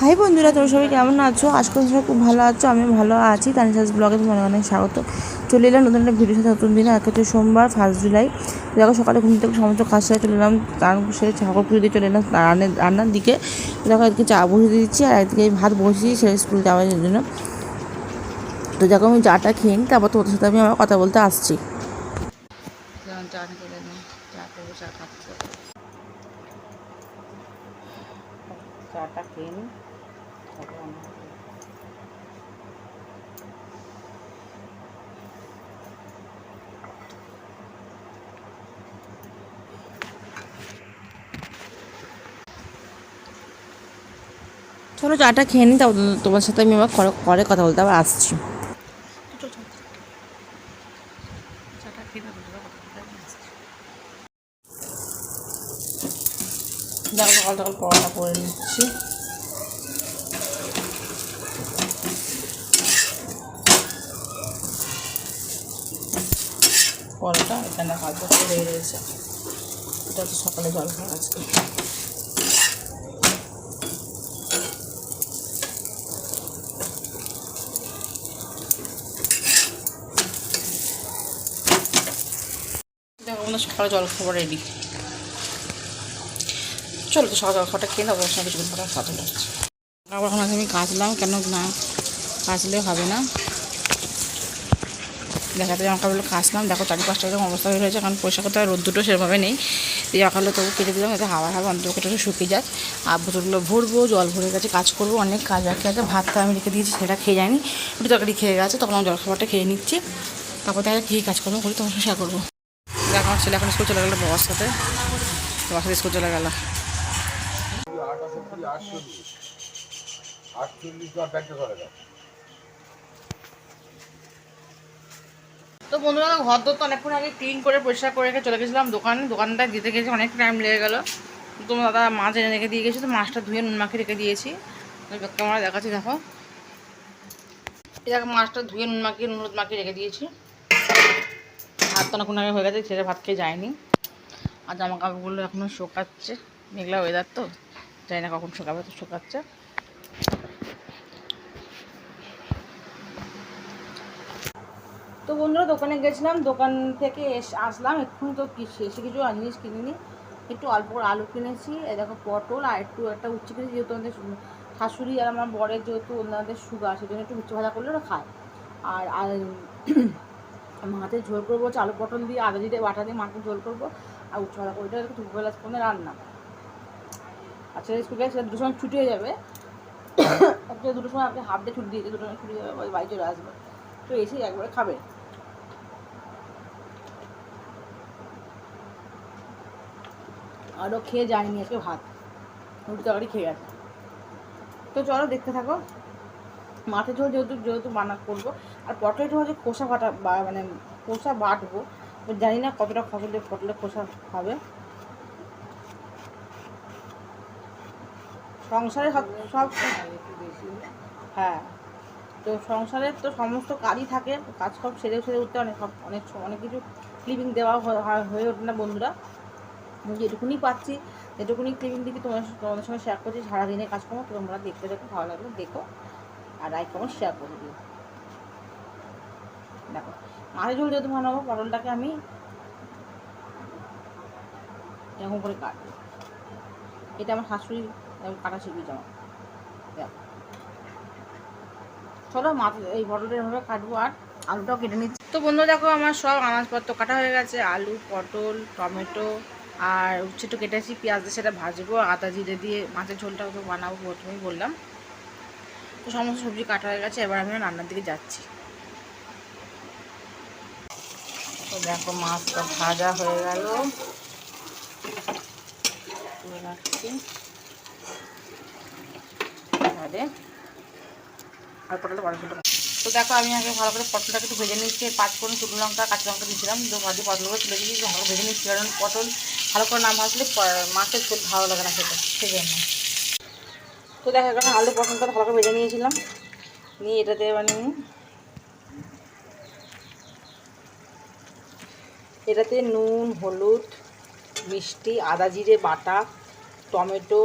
High বন্ধুরা, তোমরা সবাই কেমন আছো? তোমরা সবাই খুব ভালো আছো আমি ভালো আছি। তানিশাস ব্লগে তোমার অনেক স্বাগত। চলে এলাম নতুন একটা ভিডিও সাথে, নতুন দিনে আজকে হচ্ছে সোমবার ফার্স্ট জুলাই দেখো, সকালে ঘুম থেকে সমস্ত কাজ সেরে চলে এলাম। তার সে ঠাকুর পুজো দিয়ে চলে এলাম রান্নার রান্নার দিকে। দেখো একদিকে চা বসিয়ে দিচ্ছি আর একদিকে ভাত বসিয়ে সে স্কুল যাওয়ার জন্য। তো দেখো, আমি চাটা খেয়ে নিই, তারপর তোদের সাথে আমি আমার কথা বলতে আসছি চা চলে এলাম চা করব চা খাচ্ছি চাটা খেয়ে নিই চলো চাটা খেয়ে নি তারপর তোমার সাথে আমি আবার পরে কথা বলতে আবার আসছি। দেখো সকাল সকাল পরোটা করে নিচ্ছি। পরোটা এখানে হালকা করে রয়েছে এটা হচ্ছে সকালে জল খাওয়া আজকে। দেখো সকালে জল খাবার রেডি চলো তো সকাল খাবারটা খেয়ে নেব সঙ্গে কিছু খাওয়া চলে আসছে আবার এখন আমি কাচলাম, কেন না কাচলে হবে না। দেখাতে জামা কাপড়গুলো কাচলাম, দেখো চারিপাশটা এরকম অবস্থা হয়ে রয়েছে, কারণ পয়সা করতে রোদ দুটো সেভাবে নেই। এই সকালে তবু কেটে দিলাম যাতে হাওয়া হাওয়া অন্তত একটু শুকিয়ে যায় আর বোতলগুলো ভরবো, জল ভরে গেছে, কাজ করব, অনেক কাজ বাকি আছে। ভাতটা আমি রেখে দিয়েছি, সেটা খেয়ে যায়নি। একটু তরকারি খেয়ে গেছে, তখন আমি জল খাবারটা খেয়ে নিচ্ছি। তারপর দেখা কী কাজ করব করি তখন শেয়ার করব। দেখো, আমার ছেলে এখন স্কুল চলে গেলো বাবার সাথে বাবার সাথে স্কুল চলে গেলো। তো বন্ধুরা, ঘর তো অনেকক্ষণ আগে ক্লিন করে পরিষ্কার করে রেখে চলে গেছিলাম দোকানে। দোকানটা দিতে গেছি অনেক টাইম লেগে গেলো। তো দাদা মাছ এনে রেখে দিয়ে গেছি, তো মাছটা ধুয়ে নুন মাখিয়ে রেখে দিয়েছি। ক্যামেরা দেখাচ্ছি, দেখো। দেখো, মাছটা ধুয়ে নুন মাখিয়ে নুন মাখিয়ে রেখে দিয়েছি। ভাত তো অনেকক্ষণ আগে হয়ে গেছে ছেলে ভাত খেয়ে যায়নি। আর জামা কাপড়গুলো এখনও শোকাচ্ছে, মেঘলা ওয়েদার তো। জানি না কখন শোকাবে, তো শোকাচ্ছে। তো বন্ধুরা, দোকানে গেছিলাম, দোকান থেকে এসে আসলাম, এক্ষুনি তো এসে কিছু জিনিস কিনিনি। একটু অল্প করে আলু কিনেছি, এ দেখো পটল আর একটু একটা উচ্ছে কিনেছি, যেহেতু আমাদের শাশুড়ি আর আমার বরের যেহেতু ওনাদের সুগার, সেজন্য একটু উচ্ছে ভাজা করলে ওরা খায়। আর মাছের ঝোল করব আলু পটল দিয়ে আদা দিয়ে বাটা দিয়ে মাছের ঝোল করব, আর উচ্ছে ভাজা একটু দুপুরবেলা কোনো রান্না। আর ছেলে স্কুল গেছে দুটো সময় ছুটি হয়ে যাবে। আজকে দুটোর সময় আপনি হাফ ডে ছুটি দিয়েছে দুটো সময় ছুটি যাবে বাড়ি চলে আসবে। তো এসেই একবারে খাবে। আরও খেয়ে যায়নি আজকে ভাত। রুটি তরকারি খেয়ে গেছে। তো চলো দেখতে থাকো। মাঠে ঝোল যেহেতু যেহেতু বানা করব। আর পটলটা হচ্ছে খোসা কাটা মানে খোসা বাটবো। জানি না কতটা ফসলের পটলের খোসা হবে। সংসারে সব সব হ্যাঁ। তো সংসারের তো সমস্ত কাজই থাকে কাজ সব সেরে সেরে উঠতে অনেক, সব অনেক অনেক কিছু ক্লিপিং দেওয়া হয়- ওঠে না বন্ধুরা। যেটুকুনি পাচ্ছি, যেটুকুনি ক্লিপিং দিকে তোমার তোমাদের সঙ্গে শেয়ার করছি, সারাদিনের কাজকর্ম তোমরা দেখতে দেখো ভালো লাগলে দেখো, আর লাইক কমেন্ট শেয়ার করে দিও। দেখো, মাঝে ঝোল যেহেতু বানাবো পটলটাকে আমি এরকম করে কাটবো। এটা আমার শাশুড়ি কাটা আমার দেখো। চলো মাছ এই পটলটা এভাবে কাটবো আর আলুটাও কেটে নিচ্ছি। তো বন্ধু দেখো আমার সব আনাজপত্র কাটা হয়ে গেছে, আলু, পটল, টমেটো আর উচ্ছে তো কেটেছি, পেঁয়াজ দিয়ে সেটা ভাজবো, আদা, জিরে দিয়ে মাছের ঝোলটাও তো বানাবো প্রথমেই বললাম। তো সমস্ত সবজি কাটা হয়ে গেছে, এবার আমি রান্নার দিকে যাচ্ছি। তো দেখো মাছটা ভাজা হয়ে গেল। রাখছি। এবারে আর পটলটা বড় ছোটো। তো দেখো, আমি আগে ভালো করে পটলটাকে একটু ভেজে নিচ্ছি। পাঁচ ফোড়ন শুকনো লঙ্কা, কাঁচা লঙ্কা দিয়েছিলাম। তো ভাজি পটলগুলো তুলে দিয়েছি, ভালো ভেজে নিচ্ছি। কারণ পটল ভালো করে না ভাজলে মাছের ঝোল ভালো লাগে না খেতে, সেই জন্য। তো দেখো, এখন আলু পটলটা ভালো করে ভেজে নিয়েছিলাম। নিয়ে এটাতে মানে এটাতে নুন, হলুদ, মিষ্টি, আদা জিরে, বাটা, টমেটো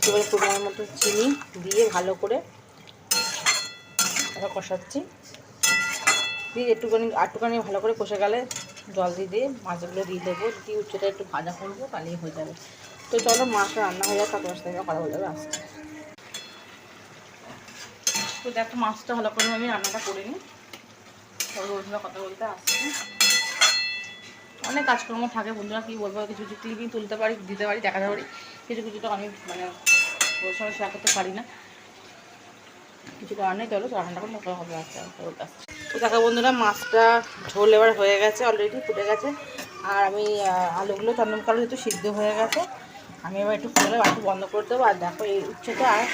একটুখানি পরিমাণের মতো চিনি দিয়ে ভালো করে আবার কষাচ্ছি। দিয়ে একটুখানি আটটুখানি ভালো করে কষে গেলে জল দিয়ে দিয়ে মাছগুলো দিয়ে দেবো। দিয়ে উচ্চটা একটু ভাজা করব, তাহলেই হয়ে যাবে। তো চলো মাছটা রান্না হয়ে যাবে তারপর সাথে কথা বলে যাবে আসছে তো দেখো মাছটা ভালো করে আমি রান্নাটা করে নিই। বন্ধুরা কথা বলতে আসছে। অনেক কাজকর্ম থাকে বন্ধুরা, কী বলব? কিছু কিছু ক্লিপিং তুলতে পারি, দিতে পারি, দেখাতে পারি, কিছু কিছুটা আমি মানে ওর শেয়ার করতে পারি না। কিছু করার নেই চলো রান্নাটা করে নতুন হবে বলতে আসছে তো দেখো বন্ধুরা, মাছটা ঝোল এবার হয়ে গেছে অলরেডি ফুটে গেছে। আর আমি আলুগুলো চন্দন কালো যেহেতু সিদ্ধ হয়ে গেছে, আমি এবার একটু ফুলে একটু বন্ধ করে দেবো। আর দেখো এই উচ্চটা আর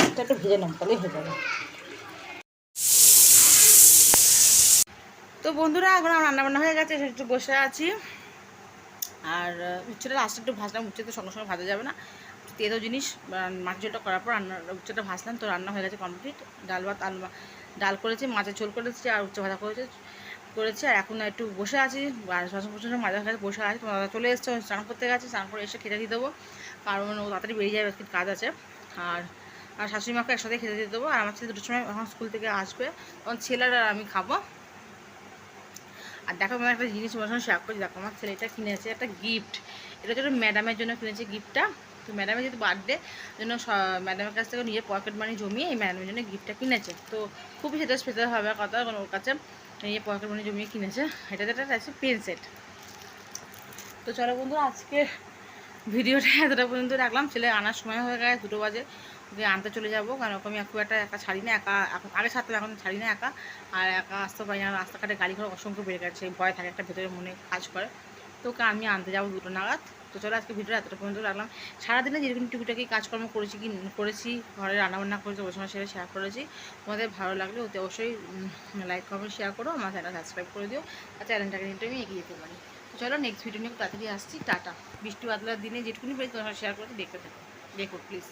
আঁচটা একটু ভেজে নেব, তাহলেই হয়ে যাবে। তো বন্ধুরা, এখন আমার রান্নাবান্না হয়ে গেছে একটু বসে আছি। আর উচ্ছেটা লাস্টে একটু ভাজলাম উচ্ছে তো সঙ্গে সঙ্গে ভাজা যাবে না। তেতো জিনিস মাছ ঝোলটা করার পর রান্না, উচ্চটা ভাজলাম, তো রান্না হয়ে গেছে কমপ্লিট ডাল ভাত, আলু ডাল করেছি, মাছের ঝোল করেছি, আর উচ্চ ভাজা করেছে, করেছি, আর এখন একটু বসে আছি। আর শাসন প্রচণ্ড মাজা খাতে বসে আছি তোমার দাদা চলে এসছে স্নান করতে গেছে, স্নান করে এসে খেতে দিয়ে দেবো। কারণ ও তাড়াতাড়ি বেরিয়ে যাবে, আজকে কাজ আছে। আর আর শাশুড়ি মাকে একসাথে খেতে দিয়ে দেবো, আর আমার ছেলে দুটোর সময় এখন স্কুল থেকে আসবে। তখন ছেলের আর আমি খাব। আর দেখো, আমি একটা জিনিস তোমার সঙ্গে শেয়ার করছি। দেখো, আমার ছেলেটা কিনেছে একটা গিফট এটা হচ্ছে ম্যাডামের জন্য কিনেছে গিফটটা তো ম্যাডামের যেহেতু বার্থডে জন্য ম্যাডামের কাছ থেকে নিজের পকেট মানি জমিয়ে এই ম্যাডামের জন্য গিফটটা কিনেছে। তো খুবই সেটা স্পেশাল হবে কথা, কারণ ওর কাছে নিজের পকেট মানি জমিয়ে কিনেছে। এটা যেটা আছে পেন সেট তো চলো বন্ধু আজকে ভিডিওটা এতটা পর্যন্ত রাখলাম। ছেলে আনার সময় হয়ে গেছে, দুটো বাজে। ওকে আনতে চলে যাব, কারণ ওকে আমি খুব একটা একা ছাড়ি না একা আগে ছাড়তাম, এখন ছাড়ি না একা। আর একা আসতে পারি না, রাস্তাঘাটে গাড়ি ঘোড়া অসংখ্য বেড়ে গেছে, ভয় থাকে, একটা ভেতরে মনে কাজ করে। তো ওকে আমি আনতে যাব দুটো নাগাদ। তো চলো আজকে ভিডিওটা এতটা পর্যন্ত রাখলাম। সারাদিনে যেরকম টুকিটাকি কাজকর্ম করেছি কি করেছি, ঘরে রান্নাবান্না করেছি ওর সময় সেটা শেয়ার করেছি, তোমাদের ভালো লাগলে ওতে অবশ্যই লাইক কমেন্ট শেয়ার করো, আমার চ্যানেল সাবস্ক্রাইব করে দিও, আর চ্যানেলটাকে নিয়ে আমি এগিয়ে যেতে পারি। তো চলো নেক্সট ভিডিও নিয়ে তাড়াতাড়ি আসছি, টাটা। বৃষ্টি বাদলার দিনে যেটুকুনি পেয়েছি তোমার শেয়ার করে দেখতে থাকো। দেখো প্লিজ